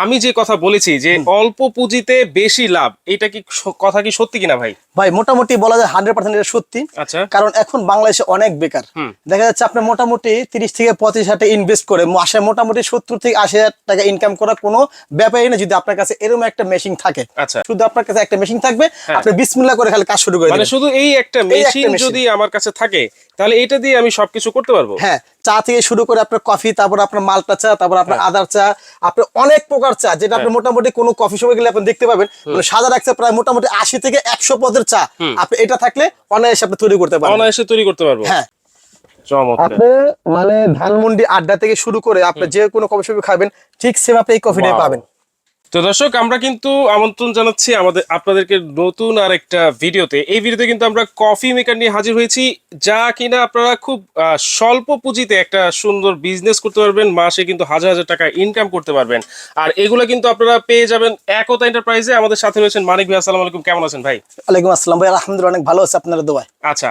আমি যে কথা বলেছি যে অল্প পুঁজিতে বেশি লাভ এটা কি কথা কি সত্যি কিনা ভাই? ভাই মোটামুটি বলা যায় হান্ড্রেড পার্সেন্ট এটা সত্যি। আচ্ছা। কারণ এখন বাংলাদেশে অনেক বেকার। দেখা যাচ্ছে আপনি মোটামুটি তিরিশ থেকে পঁচিশ হাজার টাকা ইনভেস্ট করে মাসে মোটামুটি সত্তর থেকে আশি হাজার টাকা ইনকাম করার কোনো ব্যাপারই না যদি আপনার কাছে এরকম একটা মেশিন থাকে। আচ্ছা। শুধু আপনার কাছে একটা মেশিন থাকবে হ্যাঁ। আপনি বিসমিল্লা করে খালি কাজ শুরু করে মানে শুধু এই একটা মেশিন যদি আমার কাছে থাকে তাহলে এটা দিয়ে আমি সবকিছু করতে পারব? হ্যাঁ চা থেকে শুরু করে আপনার কফি তারপর আপনার মালটা চা তারপর আপনার হ্যাঁ। আদার চা আপনার অনেক প্রকার চা যেটা আপনি মোটামুটি কোনো কফি শপে গেলে আপনি দেখতে পাবেন। মানে সাদা রাখছে প্রায় মোটামুটি আশি থেকে একশো পদের চা। আপনি এটা থাকলে অনায়াসে আপনি তৈরি করতে পারবেন। অনায়াসে তৈরি করতে পারব। হ্যাঁ। আপনি মানে ধানমন্ডি আড্ডা থেকে শুরু করে আপনি যে কোনো কফি শপে খাবেন ঠিক সেম আপনি এই কফিটাই পাবেন। তো দর্শক আমরা কিন্তু আমন্ত্রণ জানাচ্ছি আমাদের আপনাদেরকে নতুন আর একটা ভিডিওতে। এই ভিডিওতে কিন্তু আমরা কফি মেকার নিয়ে হাজির হয়েছি যা কিনা আপনারা খুব স্বল্প পুঁজিতে একটা সুন্দর বিজনেস করতে পারবেন মাসে কিন্তু হাজার হাজার টাকা ইনকাম করতে পারবেন। আর এগুলো কিন্তু আপনারা পেয়ে যাবেন একতা এন্টারপ্রাইজে আমাদের সাথে রয়েছেন মানিক ভাই আসসালামু আলাইকুম কেমন আছেন ভাই? ওয়ালাইকুম আসসালাম ভাই আলহামদুলিল্লাহ অনেক ভালো আছে আপনার দোয়ায়। আচ্ছা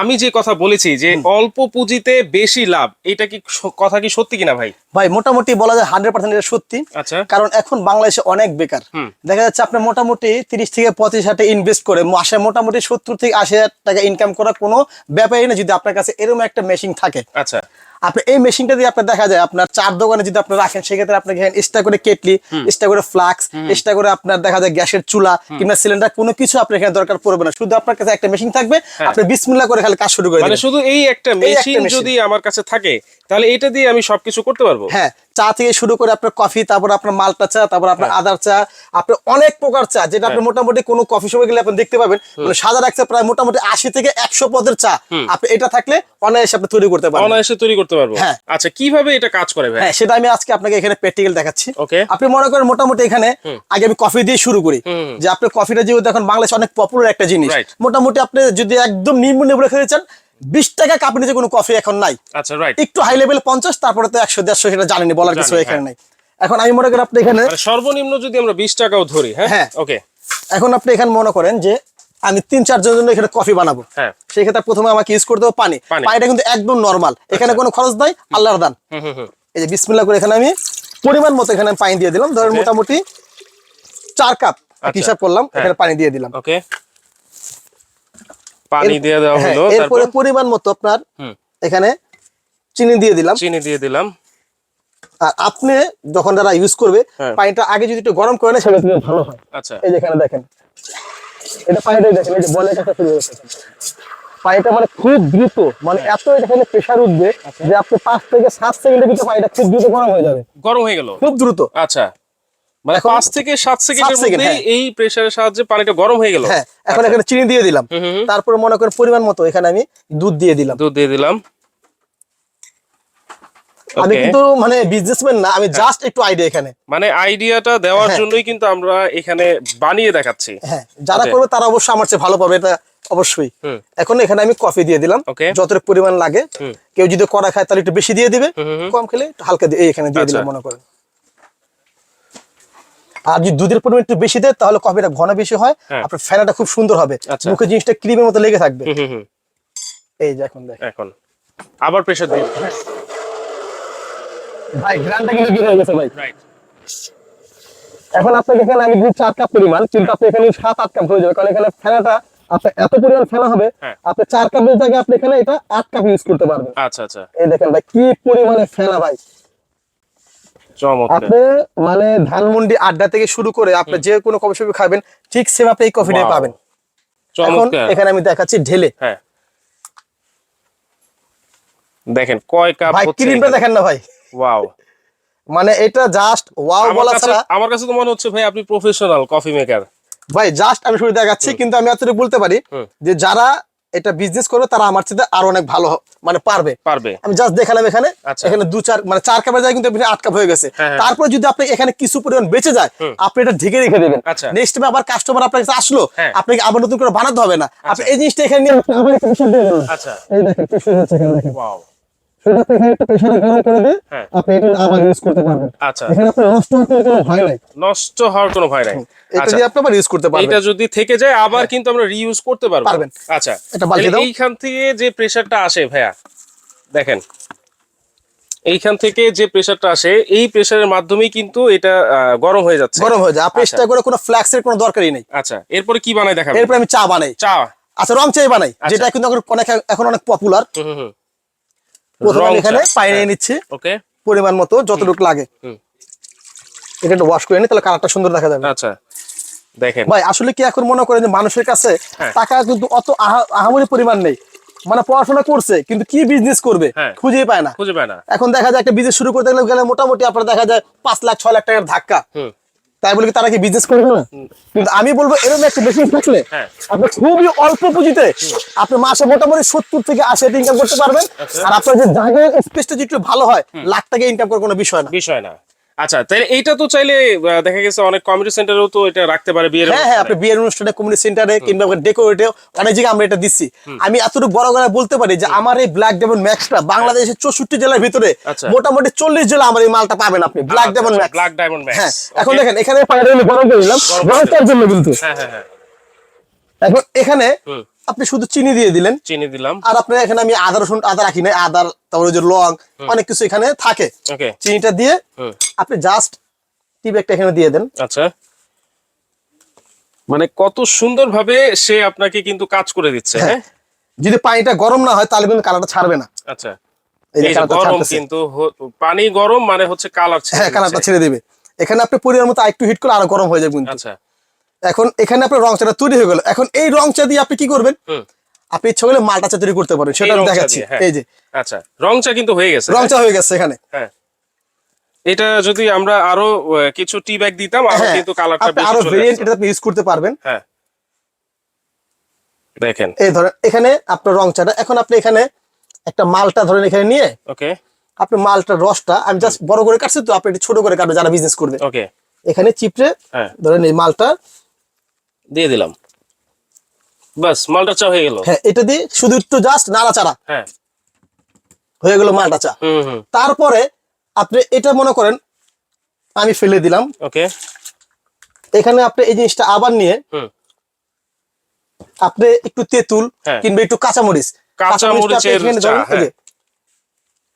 আমি যে কথা বলেছি যে অল্প পুঁজিতে বেশি লাভ এটা কি কথা কি সত্যি কিনা ভাই? ভাই মোটামুটি বলা যায় হান্ড্রেড পার্সেন্ট এটা সত্যি। আচ্ছা। কারণ এখন বাংলাদেশে অনেক বেকার। দেখা যাচ্ছে আপনি মোটামুটি তিরিশ থেকে পঁচিশ হাজার টাকা ইনভেস্ট করে মাসে মোটামুটি সত্তর থেকে আশি হাজার টাকা ইনকাম করা কোনো ব্যাপারই না যদি আপনার কাছে এরকম একটা মেশিন থাকে। আচ্ছা। আপনি এই মেশিনটা দিয়ে আপনার দেখা যায় আপনার চার দোকানে যদি আপনি রাখেন সেক্ষেত্রে আপনি এক্সট্রা করে কেটলি এক্সট্রা করে ফ্লাক্স এক্সট্রা করে আপনার দেখা যায় গ্যাসের চুলা কিংবা সিলিন্ডার কোনো কিছু আপনার এখানে দরকার পড়বে না। শুধু আপনার কাছে একটা মেশিন থাকবে আপনি বিসমিল্লা করে খালি কাজ শুরু করে মানে শুধু এই একটা মেশিন যদি আমার কাছে থাকে তাহলে এটা দিয়ে আমি সবকিছু করতে পারব? হ্যাঁ চা থেকে শুরু করে আপনার কফি তারপর আপনার মালটা চা তারপর আপনার আদার চা আপনার অনেক প্রকার চা যেটা আপনি মোটামুটি কোনো কফি শপে গেলে আপনি দেখতে পাবেন। মানে সাদা রাখছে প্রায় মোটামুটি আশি থেকে একশো পদের চা। আপনি এটা থাকলে অনায়াসে আপনি তৈরি করতে পারবেন। অনায়াসে তৈরি করতে পারব। হ্যাঁ। আচ্ছা কীভাবে এটা কাজ করে ভাই? হ্যাঁ সেটা আমি আজকে আপনাকে এখানে প্র্যাকটিক্যাল দেখাচ্ছি। ওকে আপনি মনে করেন মোটামুটি এখানে আগে আমি কফি দিয়ে শুরু করি। যে আপনি কফিটা যেহেতু এখন বাংলাদেশে অনেক পপুলার একটা জিনিস মোটামুটি আপনি যদি একদম নিম্ন লেভেলে খেতে চান বিশ টাকা কাপের নিচে কোনো কফি এখন নাই। আচ্ছা রাইট একটু হাই লেভেল পঞ্চাশ তারপরে তো একশো দেড়শো সেটা জানেনি বলার কিছু এখানে হ্যাঁ। নাই। এখন আমি মনে করি আপনি এখানে মানে সর্বনিম্ন যদি আমরা বিশ টাকাও ধরি হ্যাঁ? হ্যাঁ। ওকে এখন আপনি এখানে মনে করেন যে আমি তিন চারজনের জন্য এখানে কফি বানাবো। হ্যাঁ। সেই ক্ষেত্রে প্রথমে আমাকে ইউজ করতে হবে পানি। পানি। পানিটা কিন্তু একদম নর্মাল এখানে কোনো খরচ নাই আল্লাহর দান। এই যে বিসমিল্লা করে এখানে আমি পরিমাণ মতো এখানে পানি দিয়ে দিলাম। ধরেন মোটামুটি চার কাপ আচ্ছা। হিসাব করলাম হ্যাঁ। এখানে পানি দিয়ে দিলাম। ওকে পানি দিয়ে দেওয়া হ্যাঁ, হলো এরপরে পরিমাণ মতো আপনার এখানে চিনি দিয়ে দিলাম। চিনি দিয়ে দিলাম। আর আপনি যখন যারা ইউজ করবে হ্যাঁ। পানিটা আগে যদি একটু গরম করে নেয় সেটা ভালো হয়। আচ্ছা। এই যে এখানে দেখেন। এটা পানিটাই দেখেন এই যে বলের কাছে শুরু হয়েছে পানিটা মানে খুব দ্রুত মানে এত এখানে প্রেশার উঠবে আচ্ছা। যে আপনি পাঁচ থেকে সাত সেকেন্ডের ভিতরে পানিটা খুব দ্রুত গরম হয়ে যাবে। গরম হয়ে গেল। খুব দ্রুত। আচ্ছা। মানে পাঁচ থেকে সাত সেকেন্ডের সেকেন্ড, মধ্যে হ্যাঁ। এই প্রেসারের সাহায্যে পানিটা গরম হয়ে গেল। হ্যাঁ এখন আচ্ছা। এখানে চিনি দিয়ে দিলাম। তারপরে মনে করেন পরিমাণ মতো এখানে আমি দুধ দিয়ে দিলাম। দুধ দিয়ে দিলাম। আমি কিন্তু মানে বিজনেসম্যান না আমি জাস্ট একটু আইডিয়া এখানে। মানে আইডিয়াটা দেওয়ার হ্যাঁ। জন্যই কিন্তু আমরা এখানে বানিয়ে দেখাচ্ছি। হ্যাঁ যারা করবে তারা অবশ্যই আমার চেয়ে ভালো পাবে এটা অবশ্যই। এখন এখানে আমি কফি দিয়ে দিলাম. যতটুকু পরিমাণ লাগে। কেউ যদি কড়া খায় তাহলে একটু বেশি দিয়ে দিবে। কম খেলে হালকা দিয়ে এখানে দিয়ে দিলাম আচ্ছা। মনে করেন। আর যদি দুধের পরিমাণ একটু বেশি দেয় তাহলে কফিটা ঘন বেশি হয় হ্যাঁ। আপনার ফেনাটা খুব সুন্দর হবে। আচ্ছা। মুখে জিনিসটা ক্রিমের মতো লেগে থাকবে। এই যে এখন দেখ। এখন। আবার প্রেসার দিন। ভাই গ্রানটা কিন্তু বের হয়ে গেছে ভাই? রাইট এখন আপনাকে এখানে আমি দিই চার কাপ পরিমাণ। কিন্তু আপনি এখানে সাত আট কাপ হয়ে যাবে। কারণ এখানে ফেনাটা আপনার এত পরিমাণ ফেনা হবে হ্যাঁ। আপনি চার কাপের জায়গায় আপনি এখানে এটা আট কাপ ইউজ করতে পারবেন। আচ্ছা আচ্ছা। এই দেখেন ভাই কি পরিমাণে ফেনা ভাই। আপনি মানে ধানমন্ডি আড্ডা থেকে শুরু করে আপনি যে কোনো কফি শপে খাবেন ঠিক সেম আপনি এই কফিটাই পাবেন। এখন এখানে আমি দেখাচ্ছি ঢেলে। হ্যাঁ। দেখেন কয় কাপ ভাই ক্রিমটা দেখেন না ভাই। ওয়াও মানে এটা জাস্ট ওয়াও বলা ছাড়া আমার কাছে তো মনে হচ্ছে ভাই আপনি প্রফেশনাল কফি মেকার ভাই জাস্ট আমি শুরু দেখাচ্ছি কিন্তু আমি এতটুকু বলতে পারি যে যারা এটা বিজনেস করবে তারা আমার চেয়ে আরও অনেক ভালো মানে পারবে পারবে আমি জাস্ট দেখালাম এখানে আচ্ছা। এখানে দু চার মানে চার কাপের জায়গায় কিন্তু আটকাপ আট কাপ হয়ে গেছে হ্যাঁ, হ্যাঁ। তারপরে যদি আপনি এখানে কিছু পরিমাণ বেঁচে যায় আপনি এটা ঢেকে রেখে দেবেন আচ্ছা। নেক্সট টাইম আবার কাস্টমার আপনার কাছে আসলো হ্যাঁ। আপনাকে আবার নতুন করে বানাতে হবে না আপনি এই জিনিসটা এখানে নিয়ে। আচ্ছা এই দেখেন হচ্ছে এখানে দেখেন সেটা আপনি এখানে একটু প্রেশারে গরম করে দিয়ে হ্যাঁ। আপনি এটা আবার ইউজ করতে পারবেন। আচ্ছা। এখানে আপনার নষ্ট হওয়ার কোনো ভয় নাই। নষ্ট হওয়ার কোনো ভয় নাই। এটা আচ্ছা আপনি আবার ইউজ করতে পারবেন। এইটা যদি থেকে যায় আবার কিন্তু আমরা রিইউজ করতে পারবেন। আচ্ছা। এটা বালতি দাও। এইখান থেকে যে প্রেসারটা আসে ভাইয়া দেখেন। এইখান থেকে যে প্রেসারটা আসে এই প্রেসারের মাধ্যমেই কিন্তু এটা আহ, গরম হয়ে যাচ্ছে। গরম হয়ে যায়। আপনি আচ্ছা। করে কোনো ফ্ল্যাক্সের কোনো দরকারই নেই। আচ্ছা। এরপরে কি বানাই দেখাবেন এরপর আমি চা বানাই। চা। আচ্ছা রং চাই বানাই। যেটা কিন্তু এখন অনেক এখন অনেক পপুলার হুম হুম হুম। প্রথমে এখানে পানি হ্যাঁ। নিয়ে নিচ্ছি। ওকে পরিমাণ মতো যতটুকু লাগে। এটা একটু ওয়াশ করে নি তাহলে কালারটা সুন্দর দেখা যাবে। আচ্ছা। দেখেন। ভাই আসলে কি এখন মনে করেন যে মানুষের কাছে হ্যাঁ। টাকা কিন্তু অত আহা- আহামরি পরিমাণ নেই। মানে পড়াশোনা করছে কিন্তু কি বিজনেস করবে? হ্যাঁ। খুঁজেই পায় না। খুঁজে পায় না। এখন দেখা যায় একটা বিজনেস শুরু করতে গেলে মোটামুটি আপনার দেখা যায় পাঁচ লাখ ছয় লাখ টাকার ধাক্কা। তাই বলে কি তারা কি বিজনেস করবে না? কিন্তু আমি বলব এরকম একটা বেশি থাকলে হ্যাঁ। আপনি খুবই অল্প পুঁজিতে আপনি মাসে মোটামুটি সত্তর থেকে আশি ইনকাম করতে পারবেন। আচ্ছা। আর আপনার যে জায়গা স্পেসটা যদি একটু ভালো হয় লাখ টাকা ইনকাম করার কোনো বিষয় না। বিষয় না। আচ্ছা তাহলে এইটা তো চাইলে দেখা গেছে অনেক কমিউনিটি সেন্টারেও তো এটা রাখতে পারে বিয়ের হ্যাঁ হ্যাঁ আপনি বিয়ের অনুষ্ঠানে কমিউনিটি সেন্টারে কিংবা ডেকোরেটে অনেক জায়গায় আমরা এটা দিচ্ছি। আমি এতটুকু বড় করে বলতে পারি যে আমার এই ব্ল্যাক ডেমন ম্যাক্সটা বাংলাদেশের চৌষট্টি জেলার ভিতরে আচ্ছা। মোটামুটি চল্লিশ জেলা আমার এই মালটা পাবেন আপনি black demon max black diamond max হ্যাঁ এখন দেখেন এখানে আমি গরম করে দিলাম। গরম জন্য কিন্তু। হ্যাঁ হ্যাঁ হ্যাঁ। এখন এখানে। আপনি শুধু চিনি দিয়ে দিলেন। চিনি দিলাম। আর আপনার এখানে আমি আদা রসুন আদা রাখি না আদার তারপরে যে লং অনেক কিছু এখানে থাকে। চিনিটা দিয়ে আপনি জাস্ট টি ব্যাগটা এখানে দিয়ে দেন। আচ্ছা। মানে কত সুন্দর ভাবে সে আপনাকে কিন্তু কাজ করে দিচ্ছে হ্যাঁ। যদি পানিটা গরম না হয় তাহলে কিন্তু কালারটা ছাড়বে না। আচ্ছা। গরম কিন্তু পানি গরম মানে হচ্ছে কালার হ্যাঁ কালারটা ছেড়ে দিবে। এখানে আপনি পরিমাণ মতো একটু হিট করে আরও গরম হয়ে যাবে কিন্তু। আচ্ছা। এখন এখানে আপনার রং চাটা তৈরি হয়ে গেল। এখন এই রং চা দিয়ে আপনি কি করবেন? আপনি ইচ্ছা করলে মালটা চা তৈরি করতে পারেন সেটা দেখাচ্ছি। হ্যাঁ। এই যে। আচ্ছা রং চা কিন্তু হয়ে গেছে রং হ্যাঁ? চা হয়ে গেছে এখানে। হ্যাঁ। এটা যদি আমরা আরও কিছু টি ব্যাগ দিতাম আরও কিন্তু কালারটা বেশি আরও ভেরিয়েন্ট এটা আপনি ইউজ করতে পারবেন। হ্যাঁ। দেখেন। এই ধরেন এখানে আপনার রং চাটা এখন আপনি এখানে একটা মালটা ধরেন এখানে নিয়ে ওকে। আপনি মালটার রসটা আমি জাস্ট বড় করে কাটছি তো আপনি ছোট করে কাটবেন যারা বিজনেস করবে। ওকে। এখানে চিপড়ে ধরেন এই মালটা দিয়ে দিলাম। বাস মালটা চা হয়ে গেল। হ্যাঁ এটা দিয়ে শুধু একটু জাস্ট নাড়াচাড়া। হ্যাঁ। হয়ে গেল মালটা চা। হুম হুম তারপরে আপনি এটা মনে করেন আমি ফেলে দিলাম। ওকে। এখানে আপনি এই জিনিসটা আবার নিয়ে হুম। আপনি একটু তেঁতুল হ্যাঁ। কিংবা একটু কাঁচামরিচ। কাঁচামরিচের এখানে ধরেন,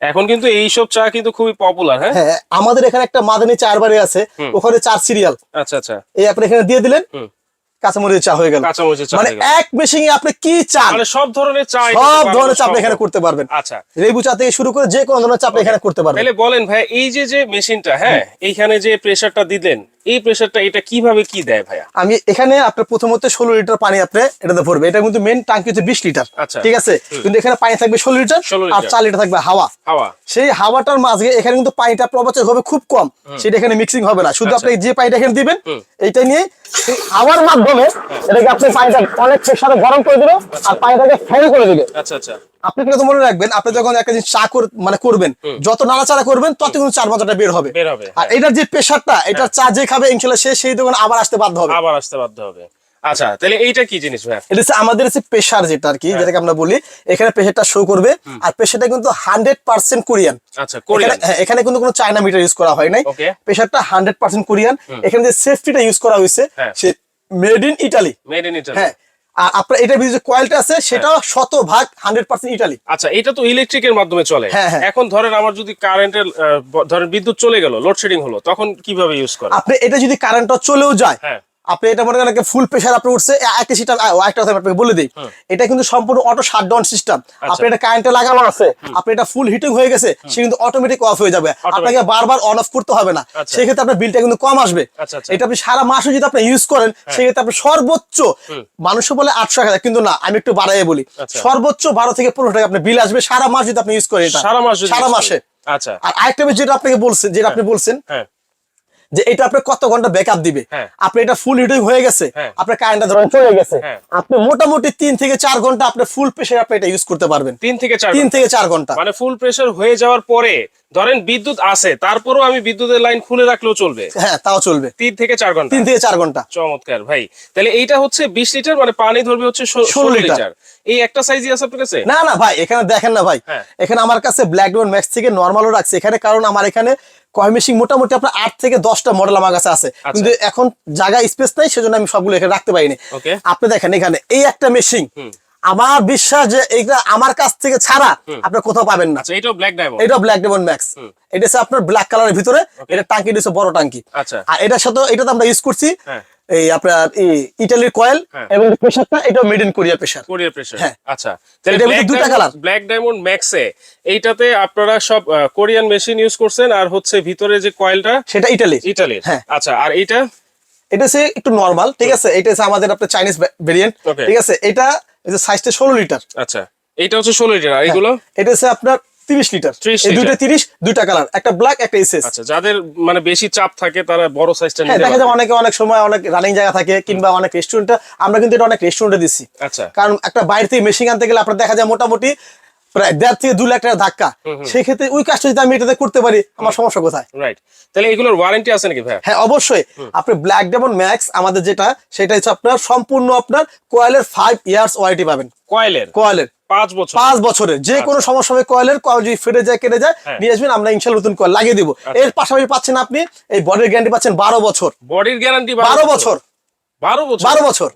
এখন কিন্তু এইসব চা কিন্তু খুবই পপুলার হ্যাঁ? হ্যাঁ আমাদের এখানে একটা মাদানি চার বাড়ি আছে ওখানে চার সিরিয়াল আচ্ছা আচ্ছা। এই আপনি এখানে দিয়ে দিলেন। হুম কাঁচামরিচ চা হয়ে গেল। মানে। এক মেশিনে আপনি কি চান? মানে সব ধরনের চা সব ধরনের চা আপনি এখানে করতে পারবেন। আচ্ছা। লেবু চা থেকে শুরু করে যে কোনো ধরনের চা আপনি এখানে করতে পারবেন। তাহলে বলেন ভাই এই যে যে মেশিনটা হ্যাঁ এইখানে যে প্রেশারটা দিলেন এই প্রেসারটা এটা কীভাবে কি দেয় ভাইয়া? আমি এখানে আপনার প্রথমত ষোলো লিটার পানি আপনি এটাতে ভরবে। এটা কিন্তু মেন টাঙ্কি হচ্ছে বিশ লিটার। আচ্ছা। ঠিক আছে? কিন্তু এখানে পানি থাকবে ষোলো লিটার আর। চার লিটার থাকবে হাওয়া। হাওয়া। সেই হাওয়াটার মাঝে এখানে কিন্তু পানিটা প্রবাচক হবে খুব কম। সেটা এখানে মিক্সিং হবে না। শুধু আপনি যে পানিটা এখানে দিবেন এইটা নিয়ে হাওয়ার মাধ্যমে এটাকে আপনি পানিটা অনেক প্রেসারে গরম করে দিবে আর পানিটাকে ফ্যান করে দিবে। আচ্ছা আচ্ছা। আপনি কিন্তু মনে রাখবেন আপনি যখন একটা জিনিস চা মানে করবেন যত নাড়াচাড়া করবেন তত কিন্তু চার মজাটা বের হবে আর হ্যাঁ। এটার যে প্রেশারটা এটার চা যে খাবে ইনশাল্লাহ সে সেই দোকানে আবার আসতে বাধ্য হবে। আবার আসতে বাধ্য হবে। আচ্ছা তাহলে এইটা কি জিনিস ভাইয়া এটা হচ্ছে আমাদের হচ্ছে প্রেশার যেটা আর কি হ্যাঁ। যেটাকে আমরা বলি এখানে প্রেশারটা শো করবে আর প্রেশারটা কিন্তু হান্ড্রেড পার্সেন্ট কোরিয়ান আচ্ছা কোরিয়ান এখানে- হ্যাঁ, কিন্তু কোনো চায়না মিটার ইউজ করা হয় নাই। প্রেশারটা হান্ড্রেড পার্সেন্ট কোরিয়ান এখানে যে সেফটিটা ইউজ করা হয়েছে হ্যাঁ। সে made in Italy made in Italy হ্যাঁ আর আপনার এটার ভিতরে যে কয়েলটা আছে সেটা শত শতভাগ হান্ড্রেড পার্সেন্ট ইটালি আচ্ছা এটা তো ইলেকট্রিকের মাধ্যমে চলে। হ্যাঁ, হ্যাঁ। এখন ধরেন আমার যদি কারেন্টের ধরেন বিদ্যুৎ চলে গেল লোডশেডিং হলো তখন কীভাবে ইউজ করে? আপনি এটা যদি কারেন্টটা চলেও যায় হ্যাঁ। আপনি এটা মনে করেন ফুল প্রেশার আপনি উঠছে একটা সিস্টেম একটা কথা আপনাকে বলে দিই। এটা কিন্তু সম্পূর্ণ অটো শাটডাউন সিস্টেম। আপনি এটা কারেন্টে লাগানো আছে আপনি এটা ফুল হিটিং হয়ে গেছে সে কিন্তু অটোমেটিক অফ হয়ে যাবে। আপনাকে বারবার অন অফ করতে হবে না। আচ্ছা। সেক্ষেত্রে আপনার বিলটা কিন্তু কম আসবে। আচ্ছা, আচ্ছা। এটা আপনি সারা মাসে যদি আপনি ইউজ করেন সেক্ষেত্রে আপনি সর্বোচ্চ মানুষ বলে আটশো টাকা কিন্তু না আমি একটু বাড়াইয়ে বলি। সর্বোচ্চ বারো থেকে পনেরো টাকা আপনার বিল আসবে সারা মাস যদি আপনি ইউজ করেন সারা মাস সারা মাসে। আচ্ছা। আর আরেকটা বিষয় যেটা আপনাকে বলছেন যেটা আপনি বলছেন হ্যাঁ। যে এটা আপনি কত ঘণ্টা ব্যাকআপ দিবে? হ্যাঁ। আপনি এটা ফুল হিটিং হয়ে গেছে হ্যাঁ। আপনার কারেন্টটা ধরেন চলে গেছে। হ্যাঁ। আপনি মোটামুটি তিন থেকে চার ঘণ্টা আপনি ফুল প্রেশার আপনি এটা ইউজ করতে পারবেন। তিন থেকে চার তিন। থেকে চার ঘণ্টা। মানে ফুল প্রেসার হয়ে যাওয়ার পরে ধরেন বিদ্যুৎ আছে তারপরেও আমি বিদ্যুতের লাইন খুলে রাখলেও চলবে। হ্যাঁ তাও চলবে। তিন থেকে চার ঘণ্টা। তিন থেকে চার ঘণ্টা। চমৎকার ভাই। তাহলে এইটা হচ্ছে বিশ লিটার মানে পানি ধরবে হচ্ছে ষোলো 16 লিটার। এই একটা সাইজই আছে আপনার কাছে? না না ভাই এখানে দেখেন না ভাই। এখানে আমার কাছে ব্ল্যাক ডোন ম্যাক্স থেকে নর্মালও রাখছে। এখানে কারণ আমার এখানে কয় মেশিন মোটামুটি আপনার আট থেকে দশটা মডেল আমার কাছে আছে। আচ্ছা। কিন্তু এখন জায়গা স্পেস নাই সেজন্য আমি সবগুলো এখানে রাখতে পারিনি. আপনি দেখেন এখানে এই একটা মেশিন আমার বিশ্বাস যে এইটা আমার কাছ থেকে ছাড়া আপনি কোথাও পাবেন না। এটা ব্ল্যাক ডায়মন্ড এটা ব্ল্যাক ডেমন ম্যাক্স এটা আপনার ব্ল্যাক কালারের ভিতরে এটা টাঙ্কি দিয়েছে বড় টাঙ্কি। আচ্ছা। আর এটার সাথে এটা তো আমরা ইউজ করছি হ্যাঁ। এই আপনার ইটালির কয়েল হ্যাঁ। এবং প্রেসারটা এটা মেড ইন কোরিয়া প্রেসার কোরিয়ার প্রেসার হ্যাঁ। আচ্ছা মধ্যে দুইটা colour। ব্ল্যাক ডায়মন্ড ম্যাক্সে এইটাতে আপনারা সব কোরিয়ান মেশিন ইউজ করছেন আর হচ্ছে ভিতরে যে কয়েলটা সেটা ইটালি ইটালির হ্যাঁ। আচ্ছা আর এইটা এটা হচ্ছে একটু নর্মাল ঠিক আছে এটা হচ্ছে আমাদের আপনার চাইনিজ ভেরিয়েন্ট. ঠিক আছে এটা সাইজটা ষোলো লিটার আচ্ছা এইটা হচ্ছে ষোলো লিটার হ্যাঁ। আর এগুলো এটা হচ্ছে আপনার তিরিশ লিটার। 30 এই লিটার। তিরিশ দুইটা কালার একটা ব্ল্যাক একটা এসএস আচ্ছা যাদের মানে বেশি চাপ থাকে তারা বড় সাইজটা হ্যাঁ নিতে দেখা যায় অনেকে অনেক সময় অনেক রানিং জায়গা থাকে কিংবা অনেক রেস্টুরেন্টে আমরা কিন্তু এটা অনেক রেস্টুরেন্টে দিচ্ছি আচ্ছা। কারণ একটা বাইরে থেকে মেশিন আনতে গেলে আপনার দেখা যায় মোটামুটি প্রায় দেড় থেকে দু লাখ টাকা ধাক্কা। সেক্ষেত্রে ওই কাজটা যদি আমি এটাতে করতে পারি আমার সমস্যা কোথায়? রাইট তাহলে এগুলোর ওয়ারেন্টি আছে নাকি ভাই হ্যাঁ অবশ্যই। আপনি ব্ল্যাক ডেমন ম্যাক্স আমাদের যেটা সেটা হচ্ছে আপনার সম্পূর্ণ আপনার কোয়েলের ফাইভ ইয়ার্স ওয়ারেন্টি পাবেন। কয়েলের কোয়েলের পাঁচ বছর। পাঁচ বছরের। যে কোনো সমস্যা হবে কয়েলের কয়েল যদি ফেটে যায় কেটে যায় হ্যাঁ। নিয়ে আসবেন আমরা ইনশাল্লাহ নতুন কয়েল লাগিয়ে দিব। এর পাশাপাশি পাচ্ছেন আপনি এই বডির গ্যারান্টি পাচ্ছেন বারো বছর। বডির গ্যারান্টি বারো বছর? বারো বছর? বারো বছর।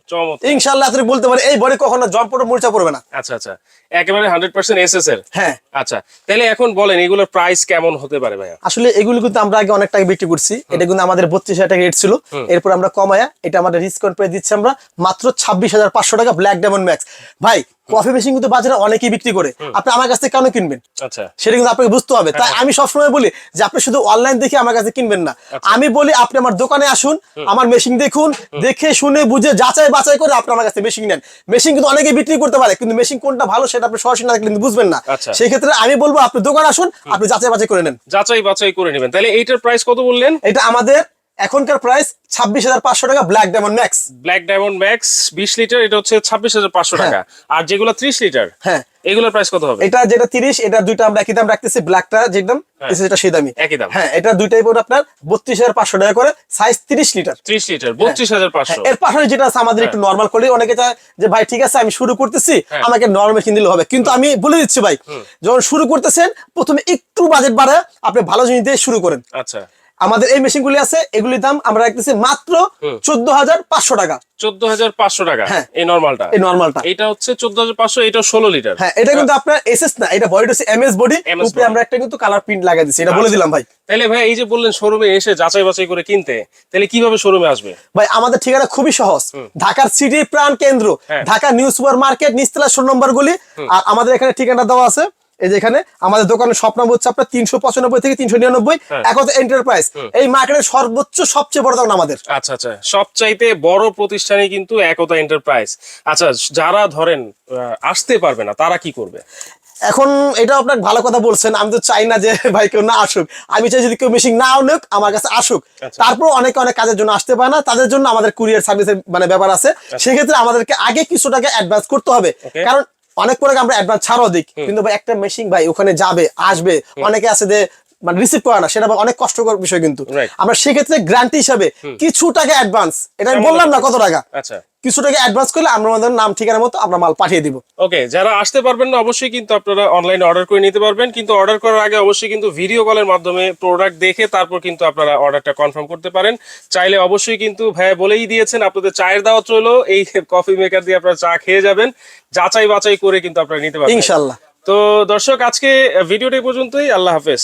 ইনশাল্লাহ আপনি বলতে পারেন এই বডি কখনো জম্প পড়ে মরিচা পড়বে না। আচ্ছা আচ্ছা। একেবারে হান্ড্রেড পার্সেন্ট এসএস এর হ্যাঁ। আচ্ছা। তাহলে এখন বলেন এগুলোর প্রাইস কেমন হতে পারে ভাইয়া? আসলে এগুলো কিন্তু আমরা আগে অনেক টাকা বিক্রি করছি। এটা কিন্তু আমাদের বত্রিশ হাজার টাকা রেট ছিল। এরপর আমরা কমায়া এটা আমাদের ডিসকাউন্ট পেয়ে দিচ্ছি আমরা মাত্র ছাব্বিশ হাজার পাঁচশো টাকা ব্ল্যাক ডায়মন্ড ম্যাক্স ভাই কফি মেশিন কিন্তু বাজারে অনেকেই বিক্রি করে। আপনি আমার কাছ থেকে কেন কিনবেন? আচ্ছা। সেটা কিন্তু আপনাকে বুঝতে হবে। তাই আমি সবসময় বলি যে আপনি শুধু অনলাইন দেখে আমার কাছে কিনবেন না। আমি বলি আপনি আমার দোকানে আসুন আমার মেশিন দেখুন দেখে শুনে বুঝে যাচাই বাছাই করে আপনি আমার কাছে মেশিন নেন। মেশিন কিন্তু অনেকে বিক্রি করতে পারে কিন্তু মেশিন কোনটা ভালো সেটা আপনি সরাসরি না কিন্তু বুঝবেন না। আচ্ছা। সেই ক্ষেত্রে আমি বলব আপনি দোকান আসুন আপনি যাচাই বাছাই করে নেন। যাচাই বাছাই করে নেবেন। তাহলে এইটার প্রাইস কত বললেন? এটা আমাদের এখনকার প্রাইস ছাব্বিশ হাজার পাঁচশো টাকা black diamond max black diamond max বিশ লিটার এটা হচ্ছে ছাব্বিশ হাজার পাঁচশো টাকা। আর যেগুলো ত্রিশ লিটার হ্যাঁ। এগুলোর প্রাইস কত হবে? এটা যেটা তিরিশ এটা দুইটা আমরা একই দাম রাখতেছি ব্ল্যাকটা যেরকম যেটা সেই দামি একই দাম। হ্যাঁ এটা দুইটাই পড়বে আপনার বত্রিশ হাজার পাঁচশো টাকা করে সাইজ তিরিশ লিটার ত্রিশ লিটার বত্রিশ হাজার পাঁচশো। এর পাশাপাশি যেটা আছে আমাদের একটু নর্মাল করলে অনেকে চায় যে ভাই ঠিক আছে আমি শুরু করতেছি হ্যাঁ। আমাকে নর্মাল মেশিন দিলে হবে। কিন্তু আমি বলে দিচ্ছি ভাই যখন শুরু করতেছেন প্রথমে একটু বাজেট বাড়ায় আপনি ভালো জিনিস দিয়ে শুরু করেন। আচ্ছা। আমাদের এই মেশিন গুলি আছে এগুলির দাম আমরা রাখতেছি মাত্র চোদ্দ হাজার পাঁচশো টাকা। চোদ্দ হাজার পাঁচশো টাকা হ্যাঁ। এই নর্মালটা। এই নর্মালটা। এটা হচ্ছে চোদ্দ হাজার পাঁচশো এটা ষোলো লিটার। হ্যাঁ এটা কিন্তু আপনার এসএস না এটা বডি হচ্ছে এমএস বডি উপরে আমরা একটা কিন্তু কালার প্রিন্ট লাগাই দিচ্ছি এটা বলে দিলাম ভাই। তাহলে ভাই এই যে বললেন শোরুমে এসে যাচাই বাছাই করে কিনতে তাহলে কীভাবে শোরুমে আসবে? ভাই আমাদের ঠিকানা খুবই সহজ। ঢাকার সিটির প্রাণ কেন্দ্র হ্যাঁ। ঢাকা নিউ সুপার মার্কেট নিস্তলা ষোলো নম্বর গুলি আর আমাদের এখানে ঠিকানা দেওয়া আছে। এই যে এখানে আমাদের দোকানের স্বপ্ন হচ্ছে আপনার তিনশো পঁচানব্বই থেকে তিনশো নিরানব্বই। হ্যাঁ। একত এন্টারপ্রাইজ এই মার্কেটের সর্বোচ্চ সবচেয়ে বড় দোকান আমাদের। আচ্ছা আচ্ছা। সবচাইতে বড় প্রতিষ্ঠানে কিন্তু একতা এন্টারপ্রাইজ আচ্ছা যারা ধরেন আসতে পারবে না তারা কি করবে? এখন এটা আপনার ভালো কথা বলছেন আমি তো চাই না যে ভাই কেউ না আসুক। আমি চাই যদি কেউ মেশিন না আনুক আমার কাছে আসুক। আচ্ছা। তারপর অনেকে অনেক কাজের জন্য আসতে পারে না তাদের জন্য আমাদের কুরিয়ার সার্ভিসের মানে ব্যাপার আছে। সেক্ষেত্রে আমাদেরকে আগে কিছু টাকা অ্যাডভান্স করতে হবে। কারণ অনেক করে আমরা অ্যাডভান্স ছাড়াও দিক কিন্তু ভাই একটা মেশিন ভাই ওখানে যাবে আসবে। অনেকে আছে যে মানে রিসিভ করে না সেটা অনেক কষ্টকর বিষয় কিন্তু. আমরা সেক্ষেত্রে গ্যারান্টি হিসাবে কিছু টাকা অ্যাডভান্স এটা আমি বললাম না কত টাকা। আচ্ছা। কিছু টাকা অ্যাডভান্স করলে আমরা আমাদের নাম ঠিকানা মতো আমরা মাল পাঠিয়ে দিব। ওকে যারা আসতে পারবেন না অবশ্যই কিন্তু আপনারা অনলাইনে অর্ডার করে নিতে পারবেন। কিন্তু অর্ডার করার আগে অবশ্যই কিন্তু ভিডিও কলের মাধ্যমে প্রোডাক্ট দেখে তারপর কিন্তু আপনারা অর্ডারটা কনফার্ম করতে পারেন। চাইলে অবশ্যই কিন্তু ভাইয়া বলেই দিয়েছেন আপনাদের চায়ের দাওয়াত রইল এই কফি মেকার দিয়ে আপনারা চা খেয়ে যাবেন। যাচাই বাছাই করে কিন্তু আপনারা নিতে পারবেন। ইনশাল্লাহ তো দর্শক আজকে ভিডিওটা পর্যন্তই আল্লাহ হাফেজ।